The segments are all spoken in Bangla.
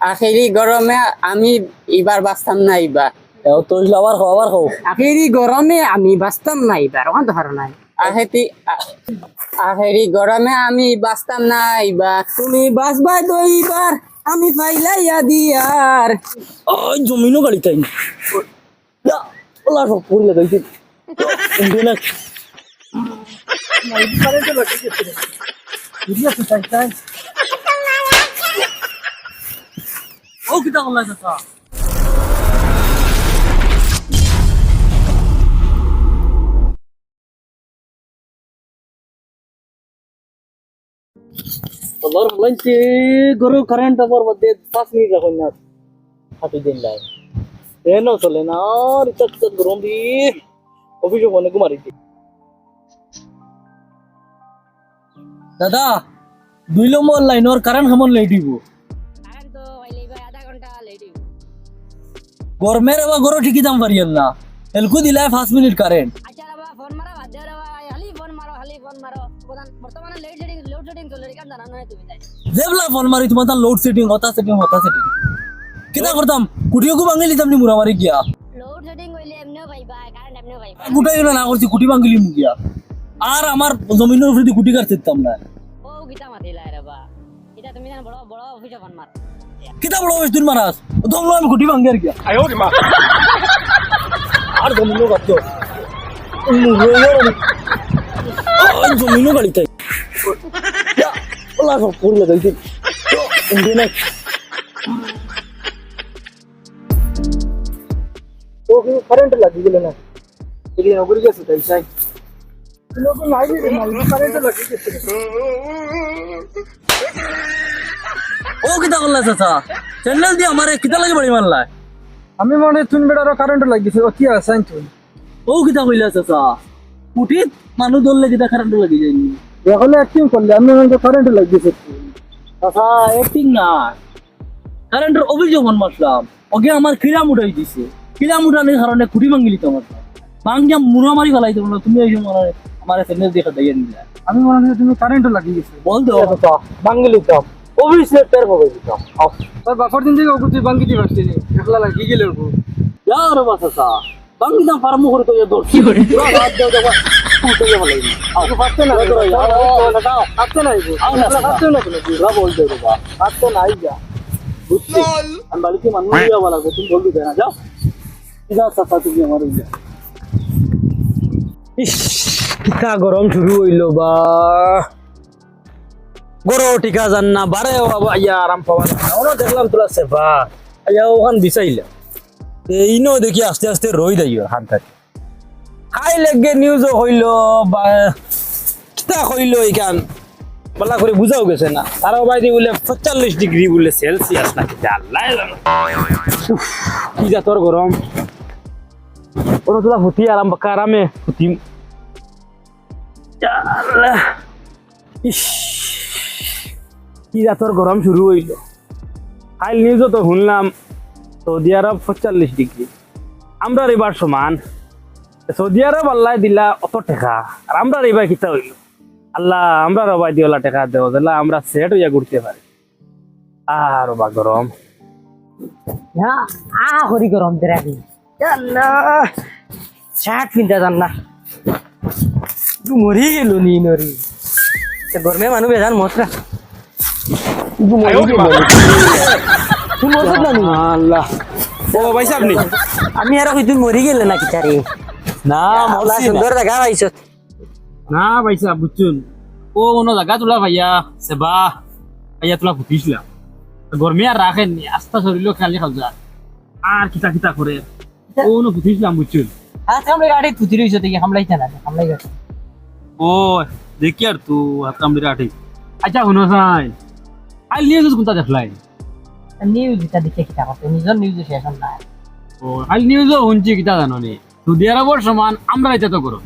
আখেরি গরমে আমি এবার বাঁচতাম না এবার এও আবার খাও আবার খাও আখেরি গরমে আমি বাঁচতাম না এবার গরমে আমি বাঁচতাম না এবার তুমি বাঁচবাই তো এবার আমি ফাইলাইয়া দিয়ার ওই জমিনও গাড়ি তাই ওলা সব পুরি লাগাইছে না ও কিটা করলা চাচা তোমার লাইনতে গরু কারেন্ট আবার মধ্যে পাঁচ মিনিট রাখুন না। হাতে দিন লাই এন চলে না ইচ্ছা ইচ্ছা গরম দি মারিছে। দাদা দুই নম্বর লাইনের কারেন্ট কেমন লেট দিব। গরমের আবার গরু ঠিকই দাম পারিয়েন না। এলকু দিলাই পাঁচ মিনিট কারেন্ট রাবা ফোন মারা কেন তোমার তার লোড সেটিং হতা সেটিং হতা সেটিং কিতা করতাম? কুটিও ভাঙি লিতাম নি মুরা মারি গিয়া লোড শেডিং হইলে এমনিও গুটাই না করছি কুটি গিয়া। আর আমার জমিনের উপরে কুটি কাটতাম না ও গীতা মাতিলা রাবা এটা তুমি জানো বড় বড় অফিসে ফোন মার কিতা বড় হয়েছ তুই মারাস দমলো আমি কুটি ভাঙি আর গিয়া আর জমিনও কাটতো জমিনও গাড়ি তাই ওলা সব পুরি লাগাইছে ইন্ডিয়া না ও কিন্তু কারেন্ট লাগি গেল না। এদিকে নগরী গেছে তাই চাই ও কিতা করলা চাচা? চ্যানেল দিয়ে আমারে কিতা লাগে বাড়ি মারলা? আমি মনে তুমি বেটার কারেন্ট লাগিয়েছে ও কি আছে তুই ও কিতা কইলা চাচা? উঠিত মানুষ ধরলে কিতা কারেন্ট লাগি যায়নি এখন অ্যাক্টিং করলে আমি মনে কারেন্ট লাগিয়েছে চাচা এক্টিং না। কারেন্টের অভিযোগ মারলাম ওকে আমার কিলাম উঠাই দিছে। কিলাম উঠানোর কারণে কুড়ি ভাঙ্গি লিতাম ভাঙ্গিয়া মুড়া মারি ফেলাই তোমরা তুমি এই সময় আমার চ্যানেল দিয়ে দিয়ে নিলা আমি মনে হয় তুমি কারেন্ট লাগিয়েছে বল obviously terrible gitu. Oh, tapi buffer ini juga aku tuh bangki di pasti nih. Kalau lagi gila aku. Ya orang masa sa. Bangki dan para muhur itu ya dor. Kurang ada ada apa? Itu ya malah ini. Aku pasti nggak ada ya. Aku nggak itu. Aku nggak pasti nggak punya. Lah boleh deh juga. Aku nggak aja. বুঝছি আমি বালিকে মানুষ দিয়ে বলা তুমি বলবি না যাও যাও চাপা তুমি আমার ইস গরম শুরু হইল বা গরো টিকা জান না বারে আইয়া আরাম পাওয়া ওনো দেখলাম তোলা সেবা। আইয়া ওখান বিচাইলা। ইনো দেখি আস্তে আস্তে রই দাইও হাত থাকে খাই লেগে নিউজ হইল, বা কিতা হইল এইখান? বলা করে বুঝাও গেছে না। তারাও বাইরে বলে, পঁয়তাল্লিশ ডিগ্রি বলে সেলসিয়াস নাকি কি যা তোর গরম। ওরা তোলা ফুটি আরাম, বাক্কা আরামে ফুটিম আল্লাহ। ইস কি জাতর গরম শুরু হইল? কাল নিউজও তো শুনলাম সৌদি আরব পঁয়তাল্লিশ ডিগ্রি আমরা এবার সমান। সৌদি আরব আল্লাহ দিলা অত টাকা, আর আমরা এবার কিতা হইল? আল্লাহ, আমরা রবাই দিওলা টাকা দেওয়া দিলা আমরা সেট হইয়া ঘুরতে পারি। আর বা গরম। হ্যাঁ আ হরি গরম আল্লাহ শার্ট পিনতে জান না। মরি গেল নি নরি গরমে মানুষ বেজান নি আল্লাহ। আপনি? আমি আর কই তুই মরি গেলে না কিতারে না আল্লাহ সুন্দর জায়গা পাইছ। না ভাইসা বুঝছুন ও কোনো জায়গা তোলা ভাইয়া। সেবা ভাইয়া তোলা ফুটিছিলাম গরমে আর রাখেন আস্তা শরীর খালি খাওয়া আর কিতা কিতা করে ও কোনো ফুটিছিলাম বুঝছুন হাত কামড়ে গাড়ি তুতি রইছ দেখি হামলাইতে না হামলাই গেছে ও দেখি আর তু হাত কামড়ে রাঠি আচ্ছা শুনো চাই। আই নিয়ে যাস কোনটা দেখলাই নিউজ এটা দেখে কিতা করতে নিজের নিউজ শেষ না ও আই নিউজও শুনছি কিতা জানো নি সৌদি আরবের সমান আমরা এটা তো গরম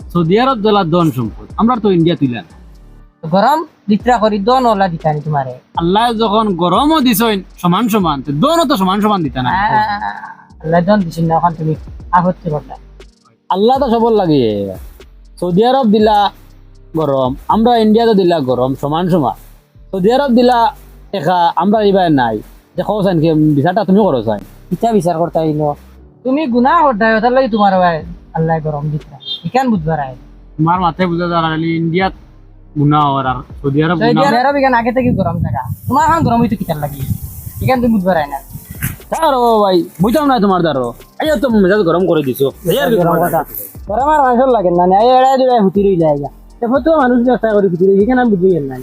সৌদি আরব দলার ধন সম্পদ আমরা তো ইন্ডিয়া তুলে না গরম দিত্রা করি দন ওলা দিতানি তোমারে আল্লাহ যখন গরমও দিছইন সমান সমান তো দনও তো সমান সমান দিতা না আল্লাহ দন দিছেন না ওখান তুমি আহত্তি করতে আল্লাহ তো সবর লাগে সৌদি আরব দিলা গরম আমরা ইন্ডিয়াতে দিলা গরম সমান সমান। সৌদি আরব দিলা টেকা আমরা এবার নাই। দেখো চাইন কি বিচারটা তুমি করো চাই। কিতা বিচার করতে হইল তুমি গুনাহ করতে ওটার লাগি তোমার ভাই আল্লাহ গরম দিতা ইকান বুধবার আয় তোমার মাথায় বুঝা যারা ইন্ডিয়াত গুণা হওয়ার আর সৌদি আরব সৌদি আরব ইকান আগে থেকে গরম থাকা? তোমার এখন গরম হইতো কিতার লাগি? ইকান তুমি বুধবার আয় না। তারো ভাই বুঝতাম না তোমার দ্বারো এই তো মেজাজ গরম করে দিছো। গরম আর মানুষের লাগে না এড়াই দূরাই হুতি রই যায়। তো মানুষ চেষ্টা করে হুতি রই এখানে আমি বুঝি নাই।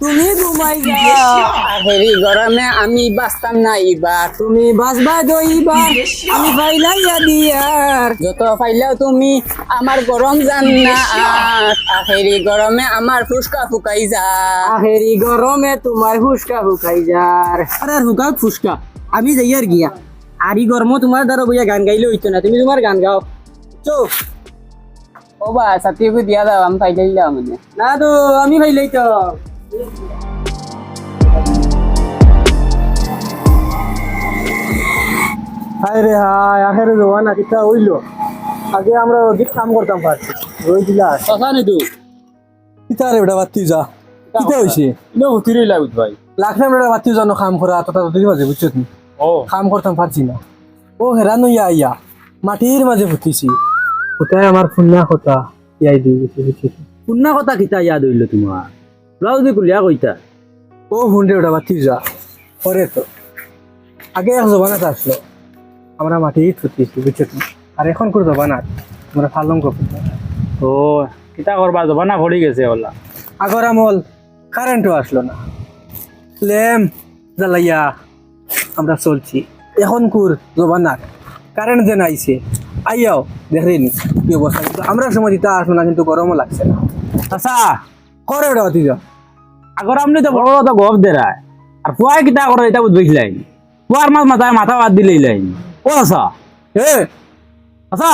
তুমি ঘুমাই আহেরি গরমে আমি বাঁচতাম না এবার তুমি বাসবা দইবার আমি ফাইলাইয়া দিয়ার। যত পাইলেও তুমি আমার গরম জান না। আখেরি গরমে আমার ফুসকা ফুকাই যা। আখেরি গরমে তোমার ফুসকা ফুকাই যার। আরে ফুকা ফুসকা আমি যাইয়ার গিয়া। আরি গরম তোমার দ্বারা বইয়া গান গাইলে হইতো না তুমি তোমার গান গাও। চো। ও বা সাথীকে দিয়া দাও আমি পাইলাইলাম মানে। না তো আমি ফাইলাই তো হায় রে হায় আখের জোয়ান কিতা হইল? আগে আমরা ওদিক কাম করতাম পারছি রই দিলা। কথা নি তো? কিতা রে বেটা বাতি যা? কিতা হইছে? ইনো হুতিরি লাগুত ভাই। বেটা বাতি জানো কাম করা বুঝছ তুমি ও। কাম করতাম পারছি না ও হেরান ইয়া ইয়া মাটির মাঝে ফুটিছি কোথায় আমার ফুন্না কথা? ইয়াই দিয়ে গেছে বুঝছ পুন্না কথা কিতা ইয়াদ হইল তোমার? লাউ দি কুলিয়া কইতা। ও হুন্ডে ওটা বাতি যা পরে তো। আগে এক জবানাত আসলো। আমরা মাটি ফুটিছি বুঝছ তুমি? আর এখন করে জবানাত? আমরা ফালং করতে ও কিতা করবা? জবানা পড়ি গেছে ওলা আগর আমল কারেন্টও আসলো না। ল্যাম জ্বালাইয়া আমরা চলছি। এখন কুর জবানার কারেন্ট যেন আইছে। আইয়াও দেখেনি কি অবস্থা। কিন্তু আমরা সময় দিতে আসলো না কিন্তু গরমও লাগছে না। আচ্ছা করে ওটা বাতি আগর আমনি তো বড় কথা গপ দেরায় আর পুয়াই কিতা করে এটা বুঝবেছিলাই পুয়ার মাছ মাথায় মাথা বাদ দিলেই লাইন ও আচ্ছা এ আচ্ছা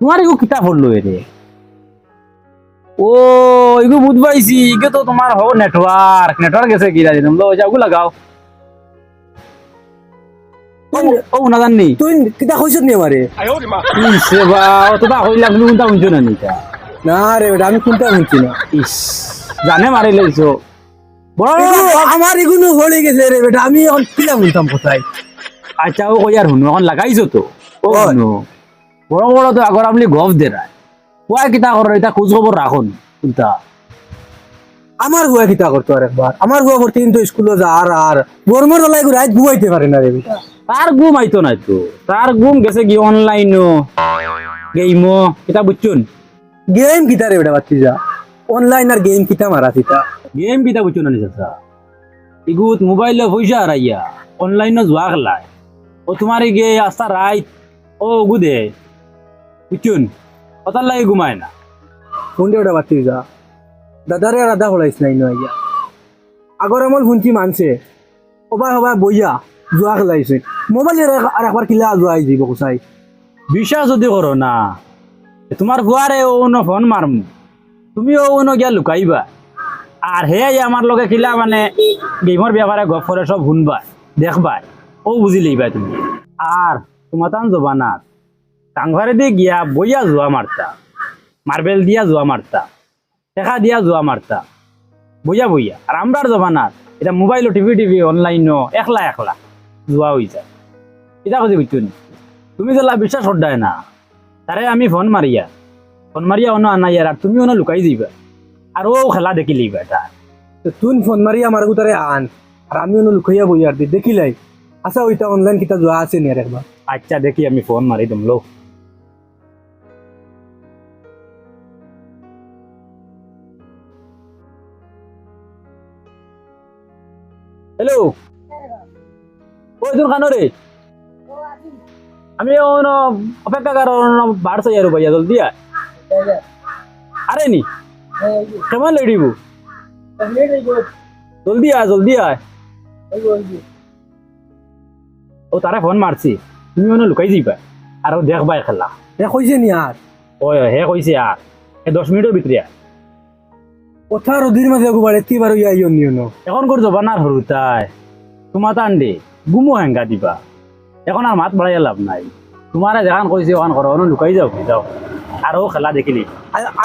তোমার এগো কিতা পড়ল এরে ও এগো বুঝ পাইছি। ইগে তো তোমার হো নেটওয়ার্ক নেটওয়ার্ক গেছে কি রাজি তোমরা ওই যাও লাগাও। ও ও না? জাননি তুই কিতা কইছ নি আমারে ইস রে বা ও তো তা হইলা কোনটা বুঝছ না না রে আমি কোনটা শুনছি না? ইস জানে মারি লাইছো বড় বড় এগুলো আমার এগুলো হয়ে গেছে রে বেটা আমি এখন কিলা বলতাম কোথায়? আচ্ছা ও কই আর হুনু? এখন লাগাইছো তো? ও হুনু? বড় বড় তো আগর আপনি গফ দেরায় পুয়া কিতা করো এটা খোঁজ খবর রাখুন কোনটা আমার হুয়া কিতা করতো আর একবার? আমার হুয়া করতে কিন্তু স্কুলে যা আর আর। লাই রাত ঘুমাইতে পারে না রে বেটা। তার ঘুম আইতো নাই তো তার ঘুম গেছে কি অনলাইন গেইমো কিতা বুঝছুন? গেম কিতা রে বেটা বাতি যা? অনলাইন আর গেম কিতা মারা কিতা গেম কিতা বুঝছুন না চাচা ইগুত মোবাইলে পয়সা হারাইয়া অনলাইনে যোৱা খেলায় ও তোমার গে আস্তা রাইত ও গুদে। বুঝছুন? কতার লাগে ঘুমায় না। ফোনটা ওটা বাতি যা। দাদারে রাধা হলাইছ নাই নো আইয়া। আগর আমল শুনছি মানছে। সবাই সবাই বইয়া জুয়া খেলাইছে মোবাইল আর একবার কিলা জুয়া আই যাব কোসাই বিশ্বাস যদি করো না তোমার ফুয়ারে ও অন্য ফোন মারম। তুমি ও অন্য গিয়া লুকাইবা। আর হে আমার লগে কিলা মানে গেমর ব্যাপারে গপ করে সব শুনবা, দেখবা ও বুঝি লইবা তুমি। আর তোমার তান যাবা না। টাংভারে দিয়ে গিয়া বইয়া যোৱা মারতা মার্বেল দিয়া যোৱা মারতা টেকা দিয়া যোৱা মারতা বইয়া বইয়া। আর আমরার জমানাত এটা মোবাইল, টিভি টিভি অনলাইনও একলা একলা যোৱা হৈ যায়। এটা কথা বুঝছুন তুমি যেলা বিশ্বাস করদায় না। তারে আমি ফোন মারিয়া ফোন মারিয়া অন্য আনাইয়ার আর তুমি অন্য লুকাই দিবা। আর ও খেলা দেখি লিবা এটা। তুই ফোন মারি আমার গুতারে আন। আর আমি অন্য লুকাইয়া বইয়ার দি দেখিলাই আচ্ছা ওইটা অনলাইন কিতা জুয়া আছে নি আর একবার আচ্ছা দেখি আমি ফোন মারি দিম লো হ্যালো ওই তোর খানো রে আমি অপেক্ষা কর বার চাই আর ভাইয়া জলদি আরে নি। কেমন লেডিবু জলদি আয় জলদি আয়। ও তারা ফোন মারছি। তুমি মনে লুকাই যাইবা আর দেখবাই খেলা। এ কইছে নি আর? ওই হে কইছে আর। এ দশ মিনিটের ভিতরে আয়। কথা রদির মাঝে একবার এতি বার ইয়া ইয়ন নিও এখন করে যাবা না হরু তাই। তোমার তান্ডে গুমো হেঙ্গা দিবা। এখন আর মাত বাড়াইয়া লাভ নাই। তোমার যেখান কইছে ওখান করো লুকাই যাও যাও আরও খেলা দেখিলি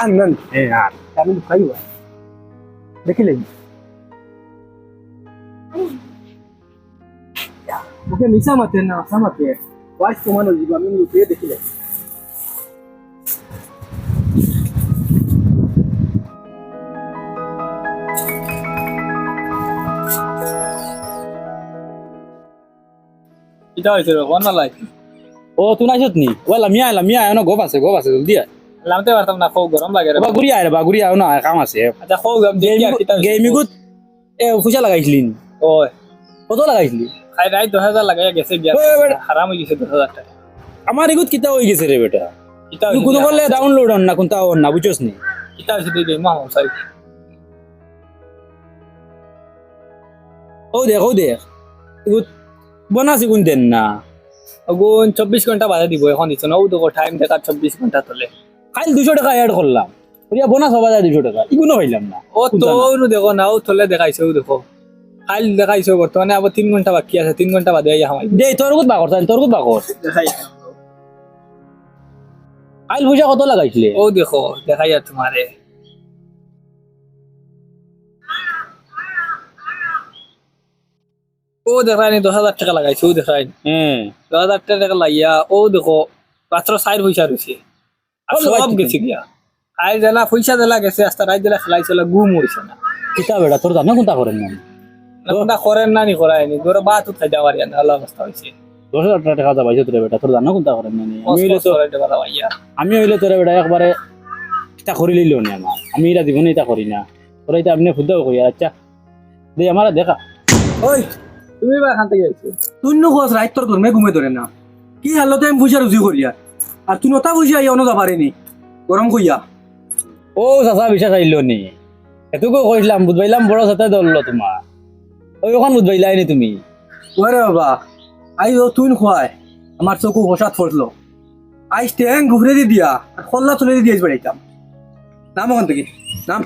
আমি লুকাই দেখিলে? ওকে মিশা মাতে না আসা মাতে। ওয়াইস কমানো দিব আমি লুকিয়ে দেখিলে। কিটা হয়েছে কোন লাই। ও তুই নাইছত নি? ও লামিয়া আয় লামিয়া আয় গোপ আছে গোপ আছে জলদি আয় লামতে পারতাম না খুব গরম লাগে রে বাগুরি আয় রে বাগুরি আয় না কাম আছে। আচ্ছা খুব গরম দেখি গেমিগুত এ পয়সা লাগাইছিলি নি? ওই কত লাগাইছিলি? খাই রাই দশ হাজার লাগাই গেছে ওই, হারাম হয়ে গেছে দশ হাজার টাকা। আমার এগুত কিতা হয়ে গেছে রে বেটা। কিটা তুই কোনো করলে ডাউনলোড হন না কোনটা হন না বুঝছস নি? কিটা হয়েছে দিদি মা মশাই ও দেখ ও দেখ এগুত বনাসি কোন দেন না? আগুন চব্বিশ ঘণ্টা বাধা দিব এখন দিচ্ছ না। ও দেখো টাইম দেখা চব্বিশ ঘণ্টা তোলে। কাল দুশো টাকা অ্যাড করলাম। ওরিয়া বোনাস হবা যায় দুশো টাকা। ইগুনো পাইলাম না। ও তো দেখো না ও তোলে দেখাইছে ও দেখো। কাল দেখাইছে বর্তমানে আবার তিন ঘণ্টা বাকি আছে। তিন ঘণ্টা বাদে হামাই দে তোর গুত বাকর তাই তোর গুত বাকর দেখাই কাল পয়সা কত লাগাইছিলে? ও দেখো দেখাই আর তোমারে ও দেখায়নি দশ হাজার টাকা লাগাইছে ও দেখায়নি হ্যাঁ দশ হাজার টাকা লাগিয়া ও দেখো মাত্র চার পয়সা রয়েছে সব গেছে গিয়া। আই জেলা পয়সা দিলা গেছে আস্তা রাত দিলা খেলাইছিল গুম হয়েছে না। কিতা বেটা তোর জানো কোনটা করেন না কোনটা করেন না নি করায়নি তোর বাত উঠাই যাওয়ার ইয়ান আল্লাহ অবস্থা হয়েছে দশ হাজার টাকা যা পাইছো তোর বেটা তোর জানো কোনটা করেন না আমি হইলে তো ভাইয়া আমি হইলে তোর বেটা একবারে এটা করি লিল নি আমার আমি এটা দিব না এটা করি না। তোরা এটা আপনি খুদাও করি আচ্ছা। দে আমার দেখা। ওই তুমি বা এখান থেকে আইছো। তুই নো কোস রাইট তোর ঘুমে ঘুমে ধরে না। কি হালতে আমি পয়সা রুজি করিয়া আর তুই নতা পয়সা ইয়া অন্য যাবারেনি গরম কইয়া ও চাচা বিশ্বাস আহিল নি। এটুকু কইলাম বুধবাইলাম বড় সাথে ধরলো তোমার ওই ওখান বুধবাইলাই নি তুমি। ওরে বাবা আই ও তুই খোয়াই আমার চকু হসাত পড়ল আই স্ট্যাং ঘুরে দি দিয়া আর খোল্লা তুলে দি দিয়েছ বেড়াইতাম নাম ওখান থেকে নাম।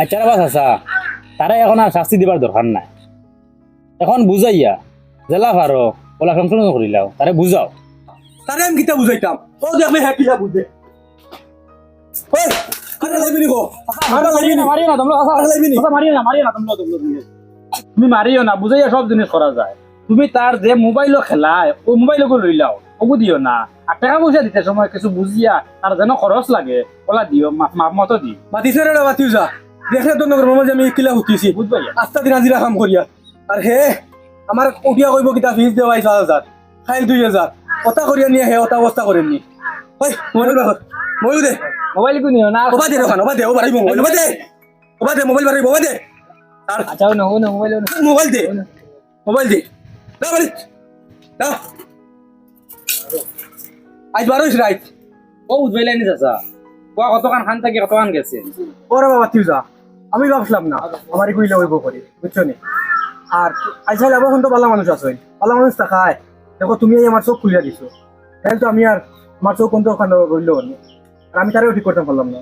আচ্ছা বা চাচা তারা এখন আর শাস্তি দিবার দরকার নাই। এখন বুঝাইয়া জেলা পারো ওলা সংশোধন করিলাও তারে বুঝাও। তারে আমি গীতা বুঝাইতাম? ও দেখবে হ্যাঁ কিলা বুঝে। ওই আরে গো আরে নি মারিও না তোমরা আরে লাগবি নি? মারিও না মারিও না তোমরা তুমি মারিও না বুঝাইয়া সব জিনিস করা যায়। তুমি তার যে মোবাইলও খেলায় ও মোবাইলকে লইলাও ওগু দিও না। আর টাকা পয়সা দিতে সময় কিছু বুঝিয়া তার যেন খরচ লাগে ওলা দিও মাপ মতো দি মাতিছে রে মাতিও যা। দেখলে তো নগর মামা যে আমি কিলা হুতিছি বুঝবাই। আস্তা দিন হাজিরা কাম করিয়া আর হে আমার উঠিয়া কইব কিতা ফিজ দেওয়া পাঁচ হাজার খাইল দুই হাজার কথা করিয়া নিয়ে হে ওটা অবস্থা মোবাইল রাখ মোবাইল দে। মোবাইল কো নিও না ওবা দে ওবা দে ও বাড়াইব মোবাইল ওবা দে। ওবা দে মোবাইল বাড়াইব ওবা দে। আর আচ্ছা না ও না মোবাইল ও না মোবাইল দে। মোবাইল দে। না বাড়ি না আজ বারোইশ রাইট ও বুঝবাইলাই নি চাচা কোয়া কতখান খান থাকি কতখান গেছে? ওরে বাবা তুই যা। আমি ভাবছিলাম না আমার কইলে হইব করি বুঝছ নি? আর আজ হলে আবার তো ভালো মানুষ আছে। ভালো মানুষ তাকায়। দেখো তুমি আমার চোখ খুলিয়া দিছো। তাহলে তো আমি আর আমার চোখ কোন ওখানে রইল আর আমি তারেও ঠিক করতে পারলাম না।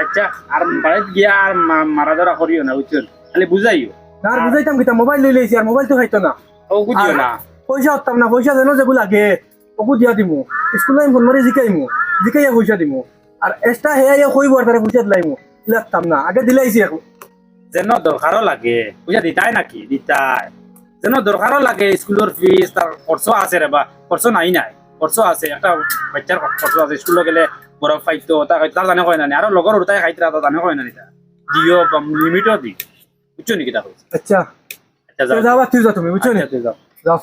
আচ্ছা আর বাড়িতে গিয়া আর মারা ধরা করিও না বুঝছ? খালি বুঝাইও। না আর বুঝাইতাম কিতা মোবাইল লই লইছি আর মোবাইল তো খাইতো না। দিও না। পয়সা হতাম না পয়সা যেন যেগুলো লাগে ওকু দিয়া দিমু। স্কুলে আমি ফোন মারি জিকাইমু জিকাইয়া পয়সা দিমু। আর এক্সট্রা হেয়া কইব আর তারে পয়সা দিলাইমু লাগতাম না আগে দিলাইছি এখন যেন দরকারও লাগে। বুঝা দিতাই নাকি? দিতাই। যেন দরকারও লাগে স্কুলের ফিস তার খরচ আছে রে বা খরচ নাই নাই খরচ আছে। একটা বাচ্চার খরচ আছে। স্কুলে গেলে বরফ খাইতো তা খাইতো তার জানে কয় না আর লগর উঠাই খাইতে তা জানে কয় না নিতা দিও লিমিটও দি। বুঝছ নাকি তা আচ্ছা। আচ্ছা যাও। যাবা তুই যা তুমি বুঝছ নি? আচ্ছা, যাও। যাও।